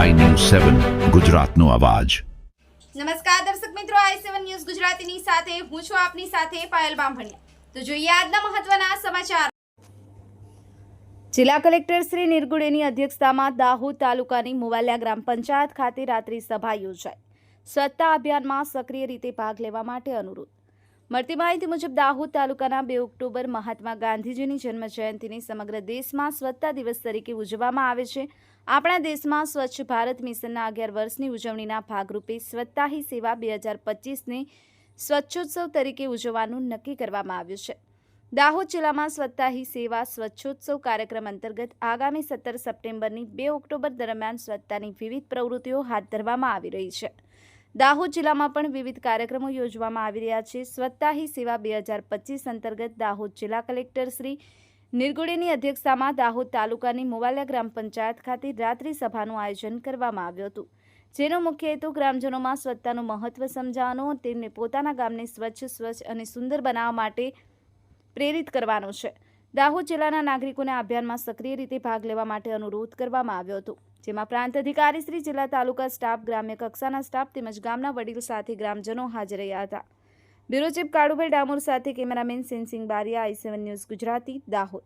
સેવન, ગુજરાતનો અવાજ. નમસ્કાર દર્શક મિત્રો, આઈ સેવન ન્યૂઝ ગુજરાતીની સાથે હું છું આપની સાથે પાયલ બામભણિયા. તો જોઈએ આજના મહત્વના સમાચાર. જિલ્લા કલેક્ટર શ્રી નિર્ગુડેની અધ્યક્ષતામાં દાહોદ તાલુકાની મુવાલિયા ગ્રામ પંચાયત ખાતે રાત્રિ સભા યોજાઈ. સ્વચ્છતા અભિયાનમાં સક્રિય રીતે ભાગ લેવા માટે અનુરોધ. મળતી માહિતી મુજબ, દાહોદ તાલુકાના બે ઓક્ટોબર મહાત્મા ગાંધીજીની જન્મ જયંતિની સમગ્ર દેશમાં સ્વચ્છતા દિવસ તરીકે ઉજવવામાં આવે છે. આપણા દેશમાં સ્વચ્છ ભારત મિશનના અગિયાર વર્ષની ઉજવણીના ભાગરૂપે સ્વચ્છતા સેવા બે હજાર પચીસને સ્વચ્છોત્સવ તરીકે ઉજવવાનું નક્કી કરવામાં આવ્યું છે. દાહોદ જિલ્લામાં સ્વચ્છતા હી સેવા સ્વચ્છોત્સવ કાર્યક્રમ અંતર્ગત આગામી સત્તર સપ્ટેમ્બરની બે ઓક્ટોબર દરમિયાન સ્વચ્છતાની વિવિધ પ્રવૃત્તિઓ હાથ ધરવામાં આવી રહી છે. દાહોદ જિલ્લામાં પણ વિવિધ કાર્યક્રમો યોજવામાં આવી રહ્યા છે. સ્વચ્છતા હી સેવા બે હજાર પચીસ અંતર્ગત દાહોદ જિલ્લા કલેક્ટર શ્રી નિર્ગુડેની અધ્યક્ષતામાં દાહોદ તાલુકાની મોવાલિયા ગ્રામ પંચાયત ખાતે રાત્રિ સભાનું આયોજન કરવામાં આવ્યું હતું. જેનો મુખ્ય હેતુ ગ્રામજનોમાં સ્વચ્છતાનું મહત્વ સમજાવવાનો, તેમને પોતાના ગામને સ્વચ્છ સ્વચ્છ અને સુંદર બનાવવા માટે પ્રેરિત કરવાનો છે. દાહોદ જિલ્લાના નાગરિકોને આ અભિયાનમાં સક્રિય રીતે ભાગ લેવા માટે અનુરોધ કરવામાં આવ્યો હતો. જેમાં પ્રાંત અધિકારી શ્રી, જિલ્લા તાલુકા સ્ટાફ, ગ્રામ્ય કક્ષાના સ્ટાફ તેમજ ગામના વડીલ સાથે ગ્રામજનો હાજર રહ્યા હતા. બ્યુરો ચીફ કાળુભાઈ ડામોર સાથે cameraman Sensingh Bariya, I seven news Gujarati, Dahod.